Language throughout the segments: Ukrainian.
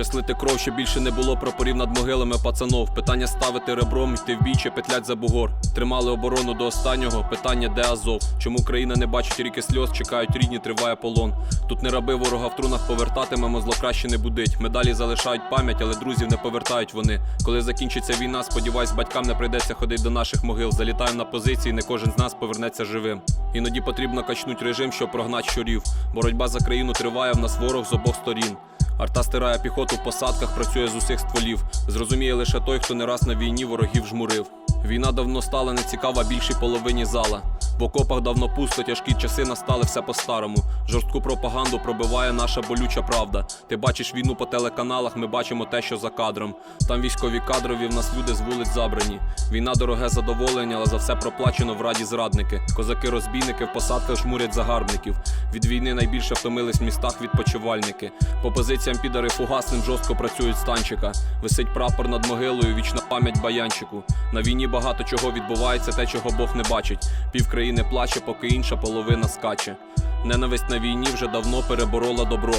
Час лити кров, що більше не було прапорів над могилами пацанов. Питання ставити ребром, йти в бій чи петлять за бугор. Тримали оборону до останнього. Питання, де Азов? Чому країна не бачить ріки сльоз, чекають рідні, триває полон. Тут не раби ворога в трунах повертатимемо, зло краще не будить. Медалі залишають пам'ять, але друзів не повертають вони. Коли закінчиться війна, сподіваюсь, батькам не прийдеться ходити до наших могил. Залітаємо на позиції, не кожен з нас повернеться живим. Іноді потрібно качнуть режим, щоб прогнати щурів. Боротьба за країну триває, в нас ворог з обох сторін. Арта стирає піхоту в посадках, працює з усіх стволів. Зрозуміє лише той, хто не раз на війні ворогів жмурив. Війна давно стала нецікава більшій половині зала. В окопах давно пусто, тяжкі часи настали все по-старому. Жорстку пропаганду пробиває наша болюча правда. Ти бачиш війну по телеканалах, ми бачимо те, що за кадром. Там військові кадрові, в нас люди з вулиць забрані. Війна дороге задоволення, але за все проплачено в раді зрадники. Козаки-розбійники в посадках жмурять загарбників. Від війни найбільше втомились в містах відпочивальники. По позиціям підари фугасним жорстко працюють з танчика. Висить прапор над могилою, вічна пам'ять баянчику. На війні багато чого відбувається, те, чого Бог не бачить. Пів країни плаче, поки інша половина скаче. Ненависть на війні вже давно переборола добро.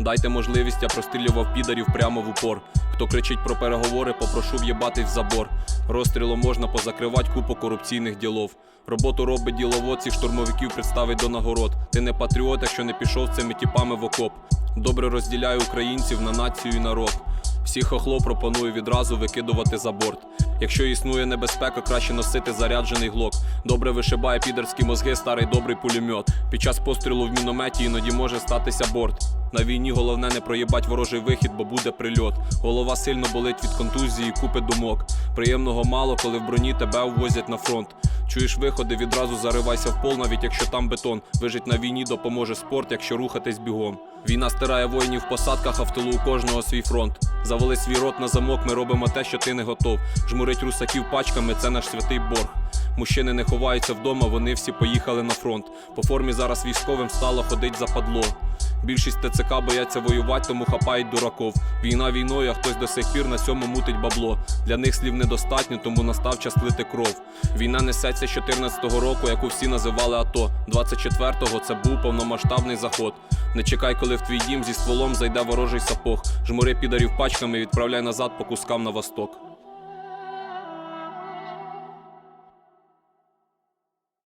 Дайте можливість, я прострілював підарів прямо в упор. Хто кричить про переговори, попрошу в'єбати в забор. Розстрілом можна позакривати купу корупційних ділов. Роботу робить діловод, цих штурмовиків представить до нагород. Ти не патріот, якщо не пішов цими тіпами в окоп. Добре розділяю українців на націю і народ. Всіх хохло пропоную відразу викидувати за борт. Якщо існує небезпека, краще носити заряджений глок. Добре вишибає підерські мозги, старий добрий пулемет. Під час пострілу в мінометі іноді може статися борт. На війні головне не проїбать ворожий вихід, бо буде прильот. Голова сильно болить від контузії, купи думок. Приємного мало, коли в броні тебе увозять на фронт. Чуєш виходи, відразу заривайся в пол, навіть якщо там бетон. Вижить на війні допоможе спорт, якщо рухатись бігом. Війна стирає воїнів в посадках, а в тилу у кожного свій фронт. Завели свій рот на замок, ми робимо те, що ти не готов. Жмурить русаків пачками, це наш святий борг. Мужчини не ховаються вдома, вони всі поїхали на фронт. По формі зараз військовим стало ходить западло. Більшість ТЦК бояться воювати, тому хапають дураков. Війна війною, а хтось до сих пір на цьому мутить бабло. Для них слів недостатньо, тому настав час лити кров. Війна несеться з 14-го року, яку всі називали АТО. 24-го це був повномасштабний заход. Не чекай, коли в твій дім зі стволом зайде ворожий сапог. Жмури підарів пачками, відправляй назад по кускам на восток.